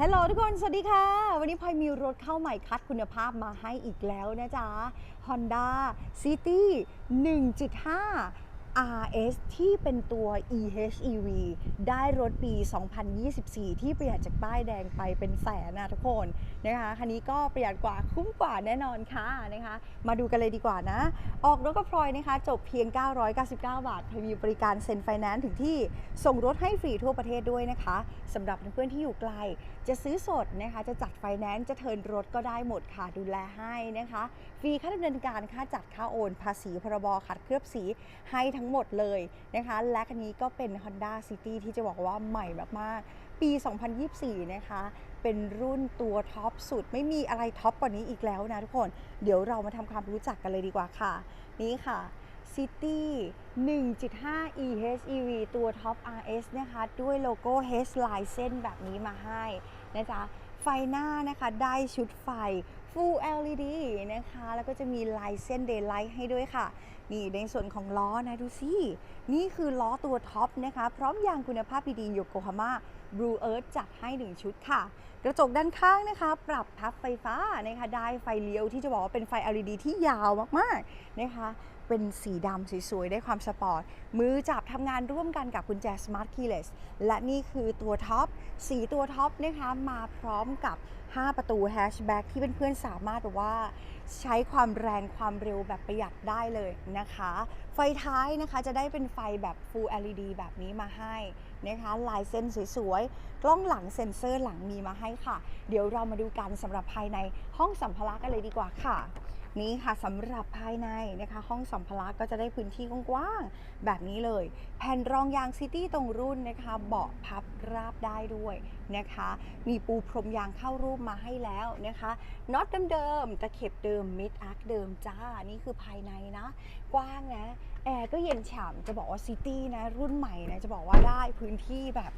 ฮัลโหลทุกคน สวัสดีค่ะ วันนี้พลอยมีรถเข้าใหม่คัดคุณภาพมาให้อีกแล้วนะจ๊ะ Honda City 1.5 RS ที่เป็นตัว EHEV ได้รถปี 2024 ที่ประหยัดจากป้ายแดงไปเป็นแสนนะทุกคนนะคะคันนี้ก็ประหยัดกว่าคุ้มกว่าแน่นอนค่ะนะคะ มาดูกันเลยดีกว่านะ ออกรถกับพลอยนะคะจบเพียง 999 บาทพลอยมีบริการเซ็นไฟแนนซ์ถึงที่ส่งรถให้ฟรีทั่วประเทศด้วยนะคะสำหรับเพื่อนๆที่อยู่ไกล จะซื้อสดนะคะจะจัดไฟแนนซ์จะเทินรถก็ได้หมดค่ะดูแลให้นะคะฟรีค่าดำเนินการค่าจัดค่าโอน ภาษีพรบขัดเคลือบสีให้ทั้ง้งหมดเลยนะคะ และคันนี้ก็เป็น Honda City ที่จะบอกว่าใหม่มากๆ ปี 2024 นะคะ เป็นรุ่นตัวท็อปสุด ไม่มีอะไรท็อปกว่านี้อีกแล้วนะทุกคน เดี๋ยวเรามาทำความรู้จักกันเลยดีกว่าค่ะ นี่ค่ะ City 1.5 EHEV ตัวท็อป RS นะคะ ด้วยโลโก้ H ลายเส้นแบบนี้มาให้นะจ๊ะไฟหน้านะคะได้ชุดไฟ Full LED นะคะ แล้วก็จะมีลายเส้น Daylight ให้ด้วยค่ะ นี่ในส่วนของล้อนะดูสิ นี่คือล้อตัวท็อปนะคะ พร้อมยางคุณภาพดีๆโยโกฮาม่า Blue Earth จัดให้ 1 ชุดค่ะ กระจกด้านข้างนะคะ ปรับพับไฟฟ้านะคะได้ไฟเลี้ยวที่จะบอกว่าเป็นไฟ LED ที่ยาวมากๆนะคะเป็นสีดำสวยๆ ได้ความสปอร์ต มือจับทำงานร่วมกันกับกุญแจ Smart Keyless และนี่คือตัวท็อป สีตัวท็อปนะคะมาพร้อมกับ 5 ประตูแฮชแบ็กที่เพื่อนๆ สามารถแบบว่า ใช้ความแรงความเร็วแบบประหยัดได้เลยนะคะ ไฟท้ายนะคะจะได้เป็นไฟแบบ Full LED แบบนี้มาให้ นะคะลายเส้นสวยๆ กล้องหลังเซ็นเซอร์หลังมีมาให้ค่ะ เดี๋ยวเรามาดูกันสำหรับภายในห้องสัมภาระกันเลยดีกว่าค่ะ นี่ค่ะสำหรับภายในนะคะ ห้องสัมภาระก็จะได้พื้นที่กว้างๆแบบนี้เลย แผ่นรองยางซิตี้ตรงรุ่นนะคะ เบาะพับราบได้ด้วยนะคะ มีปูพรมยางเข้ารูปมาให้แล้วนะคะน็อตเดิมๆตะเข็บเดิมมิดอาร์คเดิมจ้านี่คือภายในนะ กว้างนะแอร์ก็เย็นฉ่ำจะบอกว่าซิตี้นะ รุ่นใหม่นะจะบอกว่าได้พื้นที่แบบ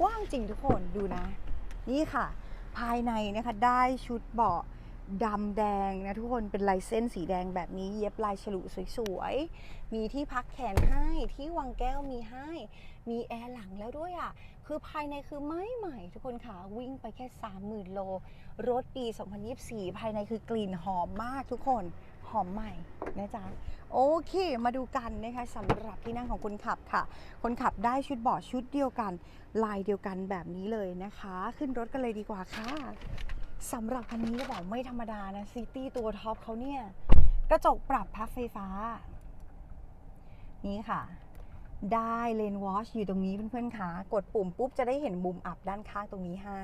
กว้างจริงทุกคนดูนะ นี่ค่ะ ภายในนะคะได้ชุดเบาะ ดำแดงนะทุกคนเป็นลายเส้นสีแดงแบบนี้เย็บลายฉลุสวยๆ มีที่พักแขนให้ที่วางแก้วมีให้ มีแอร์หลังแล้วด้วยอะ่ะ คือภายในคือไม่ใหม่ทุกคนค่ะ วิ่งไปแค่ 30,000 โล รถปี 2024 ภายในคือกลิ่นหอมมากทุกคนหอมใหม่นะจ๊ะโอเค มาดูกันนะคะสำหรับที่นั่งของคนขับค่ะ คนขับได้ชุดเบาะชุดเดียวกัน ลายเดียวกันแบบนี้เลยนะคะ ขึ้นรถกันเลยดีกว่าค่ะ สำหรับคันนี้ก็บอกไม่ธรรมดานะซิตี้ตัวท็อปเขาเนี่ย กระจกปรับพับไฟฟ้า นี่ค่ะ ได้เลนวอชอยู่ตรงนี้เพื่อนๆคะกดปุ่มปุ๊บจะได้เห็นมุมอับด้านข้างตรงนี้ให้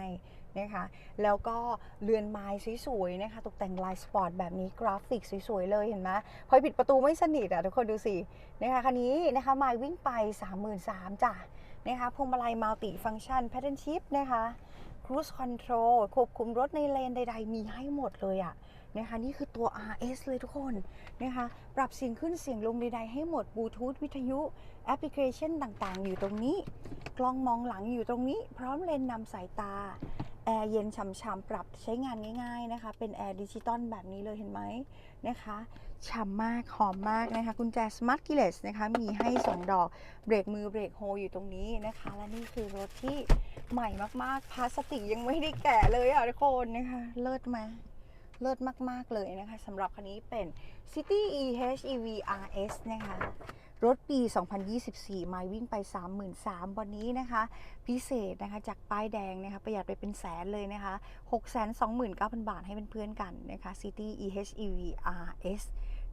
นะคะ แล้วก็เรือนไม้สวยๆนะคะ ตกแต่งลายสปอร์ตแบบนี้กราฟิกสวยๆเลยเห็นไหมพอปิดประตูไม่สนิทอะทุกคนดูสินะคะคันนี้นะคะไมล์วิ่งไป 33,000จ้ะนะคะพวงมาลัยมัลติฟัง c t ชันแพทเทิร์นชิพนะคะ ครู e คอนโทรลควบคุมรถในเลนใด ๆ มีให้หมดเลยอะนะคะนี่คือตัว RS เลยทุกคนนะคะปรับเสียงขึ้นเสียงลงใดๆให้หมดบลูทูธวิทยุแอปพลิเคชันต่างๆ อยู่ตรงนี้ กล้องมองหลังอยู่ตรงนี้ พร้อมเลนนำสายตา แอร์เย็นฉ่ำๆปรับใช้งานง่าย ๆนะคะ เป็นแอร์ดิจิตอลแบบนี้เลยเห็นไหมนะคะฉ่ำมากหอมมากนะคะกุญแจสมาร์ทกิเลสนะคะมีให้ 2 ดอกเบรกมือเบรกโฮอยู่ตรงนี้นะคะ และนี่คือรถที่ใหม่มากๆพลาสติกยังไม่ได้แกะเลยอะทุกคนนะคะ เลิศไหม เลิศมาก ๆ เลยนะคะสำหรับคันนี้เป็น City EHEV RS นะคะรถปี 2024ไมล์วิ่งไป 33,000 วันนี้นะคะ พิเศษนะคะจากป้ายแดงนะคะประหยัดไปเป็นแสนเลยนะคะ 629,000 บาทให้เพื่อนๆกันนะคะ City EHEV RS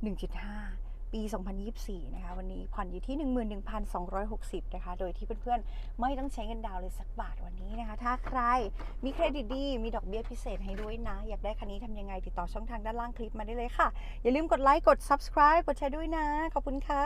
1.5 ปี 2024 นะคะ วันนี้ผ่อนอยู่ที่ 11,260 นะคะ โดยที่เพื่อนๆ ไม่ต้องใช้เงินดาวน์เลยสักบาทวันนี้นะคะ ถ้าใครมีเครดิตดี มีดอกเบี้ยพิเศษให้ด้วยนะ อยากได้คันนี้ทำยังไง ติดต่อช่องทางด้านล่างคลิปมาได้เลยค่ะ อย่าลืมกดไลค์ กด subscribe กดแชร์ด้วยนะ ขอบคุณค่ะ